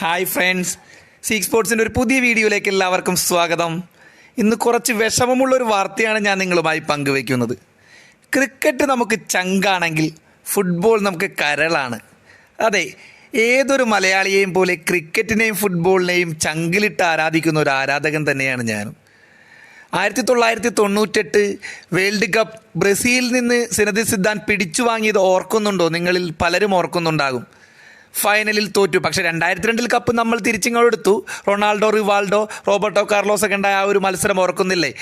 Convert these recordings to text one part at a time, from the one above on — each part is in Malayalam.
ഹായ് ഫ്രണ്ട്സ് സീക്ക് സ്പോർട്സിന്റെ ഒരു പുതിയ വീഡിയോയിലേക്ക് എല്ലാവർക്കും സ്വാഗതം. ഇന്ന് കുറച്ച് വിഷമമുള്ള ഒരു വാർത്തയാണ് ഞാൻ നിങ്ങളുമായി പങ്കുവയ്ക്കുന്നത്. ക്രിക്കറ്റ് നമുക്ക് ചങ്കാണെങ്കിൽ ഫുട്ബോൾ നമുക്ക് കരളാണ്. അതെ ഏതൊരു മലയാളിയെയും പോലെ ക്രിക്കറ്റിനെയും ഫുട്ബോളിനെയും ചങ്കിലിട്ട് ആരാധിക്കുന്ന ഒരു ആരാധകൻ തന്നെയാണ് ഞാനും. ആയിരത്തി തൊള്ളായിരത്തി തൊണ്ണൂറ്റെട്ട് വേൾഡ് കപ്പ് ബ്രസീലിൽ നിന്ന് സിനദി സിദ്ധാൻ പിടിച്ചു വാങ്ങിയത് ഓർക്കുന്നുണ്ടോ? നിങ്ങളിൽ പലരും ഓർക്കുന്നുണ്ടാകും. ഫൈനലിൽ തോറ്റു. പക്ഷേ രണ്ടായിരത്തി രണ്ടിൽ കപ്പ് നമ്മൾ തിരിച്ചിങ്ങോടെടുത്തു റൊണാൾഡോ റിവാൾഡോ റോബർട്ടോ കാർലോസ് ഒക്കെ ഉണ്ടായ ആ ഒരു മത്സരം ഓർക്കുന്നില്ലേ?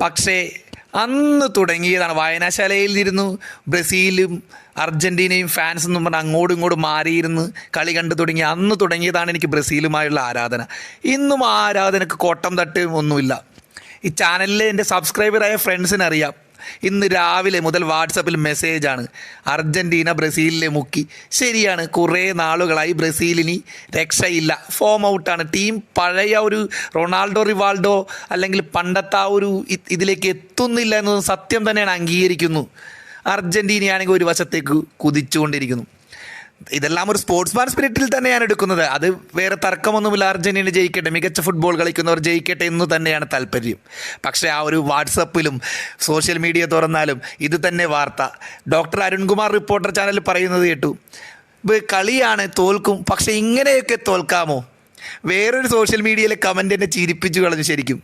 പക്ഷേ അന്ന് തുടങ്ങിയതാണ്. വായനാശാലയിൽ ഇരുന്നു. ബ്രസീലും അർജന്റീനയും ഫാൻസ് എന്നും പറഞ്ഞ് അങ്ങോട്ടും ഇങ്ങോട്ടും മാറിയിരുന്ന് കളി കണ്ടു തുടങ്ങി. അന്ന് തുടങ്ങിയതാണ് എനിക്ക് ബ്രസീലുമായുള്ള ആരാധന. ഇന്നും ആ ആരാധനക്ക് കോട്ടം തട്ടും ഒന്നുമില്ല. ഈ ചാനലിലെ എന്റെ സബ്സ്ക്രൈബറായ ഫ്രണ്ട്സിന് അറിയാം. ഇന്ന് രാവിലെ മുതൽ വാട്സപ്പിൽ മെസ്സേജാണ്. അർജന്റീന ബ്രസീലിലെ മുക്കി. ശരിയാണ് കുറേ നാളുകളായി ബ്രസീലിനി രക്ഷയില്ല. ഫോം ഔട്ടാണ്. ടീം പഴയ ഒരു റൊണാൾഡോ റിവാൾഡോ അല്ലെങ്കിൽ പണ്ടത്തെ ആ ഒരു ഇതിലേക്ക് എത്തുന്നില്ല എന്നത് സത്യം തന്നെയാണ് അംഗീകരിക്കുന്നു. അർജന്റീനയാണെങ്കിൽ ഒരു വശത്തേക്ക് കുതിച്ചുകൊണ്ടിരിക്കുന്നു. ഇതെല്ലാം ഒരു സ്പോർട്സ്മാൻ സ്പിരിറ്റിൽ തന്നെയാണ് എടുക്കുന്നത്. അത് വേറെ തർക്കമൊന്നുമില്ല അർജന്റീന ജയിക്കട്ടെ. മികച്ച ഫുട്ബോൾ കളിക്കുന്നവർ ജയിക്കട്ടെ എന്ന് തന്നെയാണ് താല്പര്യം. പക്ഷേ ആ ഒരു വാട്സപ്പിലും സോഷ്യൽ മീഡിയ തുറന്നാലും ഇത് തന്നെ വാർത്ത. ഡോക്ടർ അരുൺകുമാർ റിപ്പോർട്ടർ ചാനൽ പറയുന്നത് കേട്ടു. കളിയാണ് തോൽക്കും. പക്ഷേ ഇങ്ങനെയൊക്കെ തോൽക്കാമോ? വേറൊരു സോഷ്യൽ മീഡിയയിലെ കമന്റ് എന്നെ ചിരിപ്പിച്ചു കളഞ്ഞു ശരിക്കും.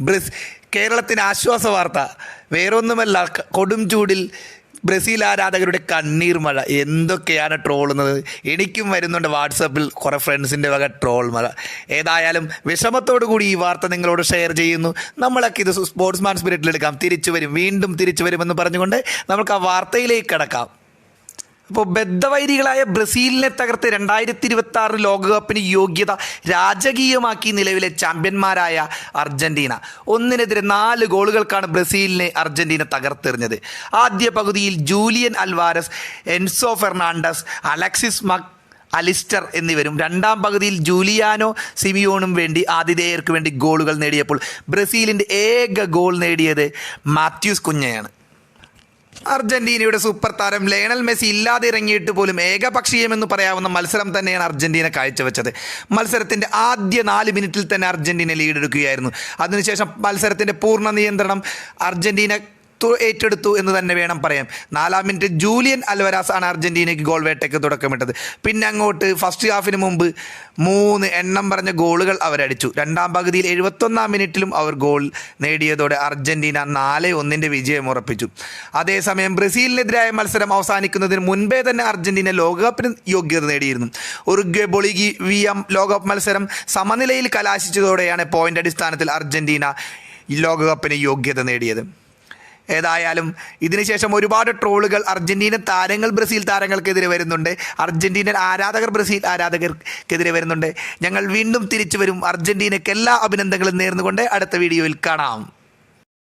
ബ്രസ് കേരളത്തിന് ആശ്വാസ വാർത്ത. വേറൊന്നുമല്ല കൊടും ചൂടിൽ ബ്രസീൽ ആരാധകരുടെ കണ്ണീർ മഴ. എന്തൊക്കെയാണ് ട്രോളുന്നത് എനിക്കും വരുന്നുണ്ട് വാട്സപ്പിൽ കുറേ ഫ്രണ്ട്സിന്റെ വക ട്രോൾ മഴ. ഏതായാലും വിഷമത്തോടു കൂടി ഈ വാർത്ത നിങ്ങളോട് ഷെയർ ചെയ്യുന്നു. നമ്മളൊക്കെ ഇത് സ്പോർട്സ്മാൻ സ്പിരിറ്റിലെടുക്കാം തിരിച്ചു വരും. വീണ്ടും തിരിച്ചു വരുമെന്ന് പറഞ്ഞുകൊണ്ട് നമുക്ക് ആ വാർത്തയിലേക്ക് കടക്കാം. അപ്പോൾ ബദ്ധവൈരികളായ ബ്രസീലിനെ തകർത്ത് രണ്ടായിരത്തി ഇരുപത്തി ആറ് ലോകകപ്പിന് യോഗ്യത രാജകീയമാക്കി നിലവിലെ ചാമ്പ്യന്മാരായ അർജന്റീന ഒന്നിനെതിരെ നാല് ഗോളുകൾക്കാണ് ബ്രസീലിനെ അർജന്റീന തകർത്തെറിഞ്ഞത്. ആദ്യ പകുതിയിൽ Julian Alvarez Enzo Fernandez Alexis Mac Allister എന്നിവരും. രണ്ടാം പകുതിയിൽ ജൂലിയാനോ സിമിയോണും വേണ്ടി ആതിഥേയർക്ക് വേണ്ടി ഗോളുകൾ നേടിയപ്പോൾ ബ്രസീലിന്റെ ഏക ഗോൾ നേടിയത് മാത്യൂസ് കുഞ്ഞയാണ്. അർജന്റീനയുടെ സൂപ്പർ താരം ലയണൽ മെസ്സി ഇല്ലാതെ ഇറങ്ങിയിട്ട് പോലും ഏകപക്ഷീയമെന്ന് പറയാവുന്ന മത്സരം തന്നെയാണ് അർജന്റീന കാഴ്ചവെച്ചത്. മത്സരത്തിന്റെ ആദ്യ നാല് മിനിറ്റിൽ തന്നെ അർജന്റീന ലീഡെടുക്കുകയായിരുന്നു അതിനുശേഷം മത്സരത്തിന്റെ പൂർണ നിയന്ത്രണം അർജന്റീന ഏറ്റെടുത്തു എന്ന് തന്നെ വേണം പറയാം നാലാം മിനിറ്റ് ജൂലിയൻ അൽവരാസ് ആണ് അർജന്റീനയ്ക്ക് ഗോൾ വേട്ടയ്ക്ക് തുടക്കമിട്ടത്. പിന്നെ അങ്ങോട്ട് ഫസ്റ്റ് ഹാഫിന് മുമ്പ് മൂന്ന് എണ്ണം പറഞ്ഞ ഗോളുകൾ അവരടിച്ചു. രണ്ടാം പകുതിയിൽ എഴുപത്തൊന്നാം മിനിറ്റിലും അവർ ഗോൾ നേടിയതോടെ അർജന്റീന നാല് ഒന്നിന്റെ വിജയം ഉറപ്പിച്ചു. അതേസമയം ബ്രസീലിനെതിരായ മത്സരം അവസാനിക്കുന്നതിന് മുൻപേ തന്നെ അർജന്റീന ലോകകപ്പിന് യോഗ്യത നേടിയിരുന്നു. ഉറുഗ്വേ ബൊളിഗി വി എം ലോകകപ്പ് മത്സരം സമനിലയിൽ കലാശിച്ചതോടെയാണ് പോയിന്റ് അടിസ്ഥാനത്തിൽ അർജന്റീന ലോകകപ്പിന് യോഗ്യത നേടിയത്. ഏതായാലും ഇതിനുശേഷം ഒരുപാട് ട്രോളുകൾ. അർജന്റീന താരങ്ങൾ ബ്രസീൽ താരങ്ങൾക്കെതിരെ വരുന്നുണ്ട്. അർജന്റീനൻ ആരാധകർ ബ്രസീൽ ആരാധകർക്കെതിരെ വരുന്നുണ്ട്. ഞങ്ങൾ വീണ്ടും തിരിച്ചു വരും. അർജന്റീനയ്ക്ക് എല്ലാ അഭിനന്ദനങ്ങളും നേർന്നുകൊണ്ട് അടുത്ത വീഡിയോയിൽ കാണാം.